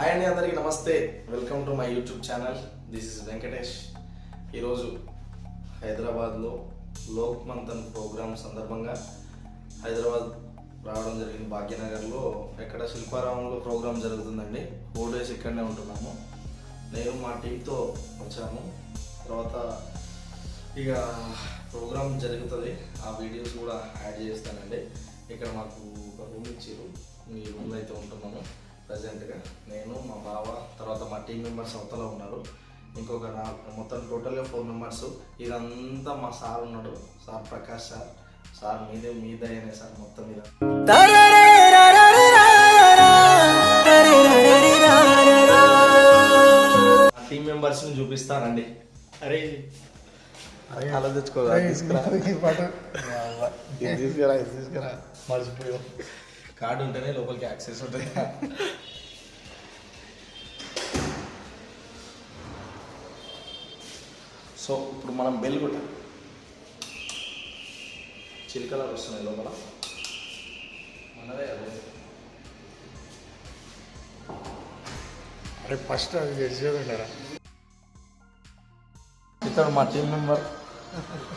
Hi అండి అందరికీ నమస్తే. Welcome to my YouTube channel this is Venkatesh ఈరోజు హైదరాబాద్లో లోక్ మంతన్ ప్రోగ్రామ్ సందర్భంగా హైదరాబాద్ రావడం జరిగింది. భాగ్యనగర్లో ఎక్కడ శిల్పారామంలో ప్రోగ్రామ్ జరుగుతుందండి. ఫోర్ డేస్ ఇక్కడనే ఉంటున్నాము. నేను మా టీంతో వచ్చాము. తర్వాత ఇక ప్రోగ్రామ్ జరుగుతుంది. ఆ వీడియోస్ కూడా యాడ్ చేస్తానండి. ఇక్కడ మాకు ఒక రూమ్ ఇచ్చారు. ఈ రూమ్లో అయితే ఉంటున్నాము. ప్రజెంట్గా నేను టీం మెంబర్స్ అవతల ఉన్నారు. ఇంకొక నా మొత్తం టోటల్గా ఫోర్ మెంబర్స్ ఇదంతా మా సార్ ఉన్నాడు. Sir Prakash sir. సార్ మీదే మీదయ్యనే సార్ మొత్తం మీద. టీం మెంబర్స్ని చూపిస్తానండి. అరే. అలా తెచ్చుకోదా తీసుకురా. తీసుకురా ఇది తీసుకురా. మర్చిపోయాం. కార్డు ఉంటేనే లోపలికి యాక్సెస్ ఉంటుంది. సో ఇప్పుడు మనం బెల్ కొట్టాం చిలుకలర్ వస్తున్నాయి లోపల. మనదే అది అరే ఫస్ట్ అది తెలిసేదంటారా ఇతడు మా టీం మెంబర్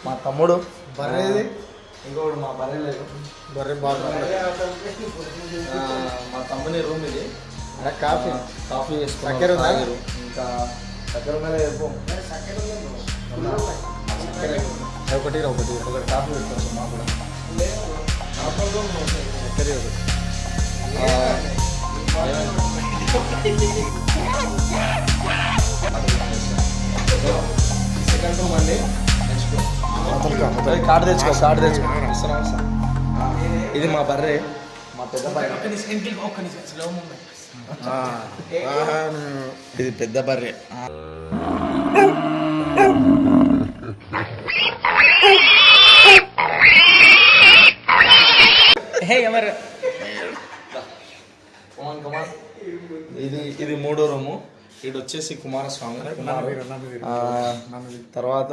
మా తమ్ముడు. బర్రేది? ఇంకోడు మా బర్రె లేదు. బర్రె బాగా ఆ, మా తమ్ముని రూమ్ ఇది. కాఫీ. కాఫీ చేసుకున్నాం చక్కెర ఉందా? తాగిరు. ఇంకా చక్కెర మీద చెప్పు. ఒకటి ఒకటి ఒకటి కాఫీ పెట్టుకోవచ్చు మా కూడా ఒకటి సెకండ్ రూమ్ అండి కార్డు తెచ్చుకో కార్డు తెచ్చుకో వస్తున్నా, వస్తున్నా. ఇది మా బర్రె మా పెద్ద బర్రె ఇది పెద్ద బర్రె Come on, come on. ఇది ఇది మూడో రూము. ఇది వచ్చేసి కుమారస్వామి. కుమారు. తర్వాత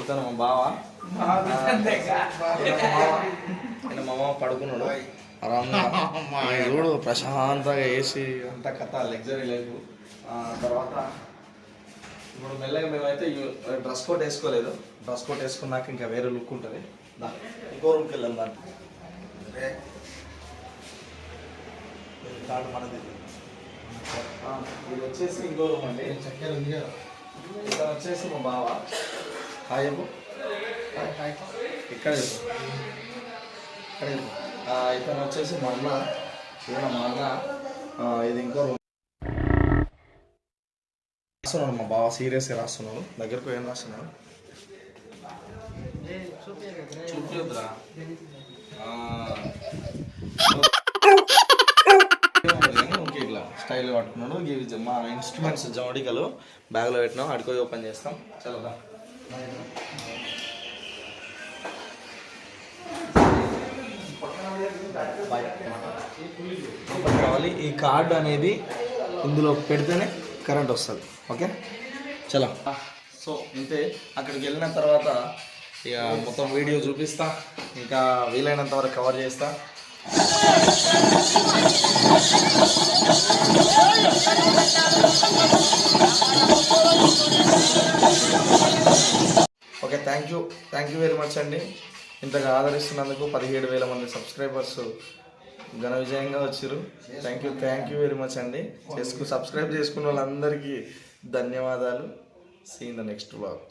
ఇతను మా బావ. మామ. పడుకున్నాడు. చూడు ప్రశాంతంగా వేసి అంత కథ లగ్జరీ లైఫ్ తర్వాత ఇప్పుడు మెల్లగా మేమైతే డ్రెస్ కోట్ వేసుకోలేదు. డ్రెస్ కోట్ వేసుకున్నాక ఇంకా వేరే లుక్ ఉంటుంది. ఇంకో రూమ్కి వెళ్ళాం దాన్ని కార్డు మనది. ఆ, ఇది వచ్చేసి ఇంకో రూమ్ అండి చక్కెర ఉంది కదా. ఇతను వచ్చేసి మా బావ. హాయ్ ఇక్కడ ఇక్కడ ఇతను వచ్చేసి మా అన్న ఈయన మా అన్న ఇది ఇంకో రూమ్. రాస్తున్నాడు మా బావ సీరియస్గా రాస్తున్నాడు. దగ్గరకు ఏం రాస్తున్నాడు? చూపించొద్దురా ఓకే ఇట్లా స్టైల్ పట్టుకున్నాడు. ఇవి మా ఇన్స్ట్రుమెంట్స్ జమడికలు బ్యాగ్లో పెట్టినాం. అడుకోది ఓపెన్ చేస్తాం. చల్లదా కావాలి. ఈ కార్డు అనేది ఇందులో పెడితేనే కరెంట్ వస్తుంది. ఓకే? చలో. సో అంటే అక్కడికి వెళ్ళిన తర్వాత ఇక మొత్తం వీడియో చూపిస్తా. ఇంకా వీలైనంత వరకు కవర్ చేస్తా. Okay thank you thank you very much అండి. ఇంతగా ఆదరిస్తున్నందుకు పదిహేడు వేల మంది సబ్స్క్రైబర్స్ ఘన విజయంగా వచ్చారు thank you thank you very much అండి. చేసుకు సబ్స్క్రైబ్ చేసుకున్న వాళ్ళందరికీ ధన్యవాదాలు. Seen the next blog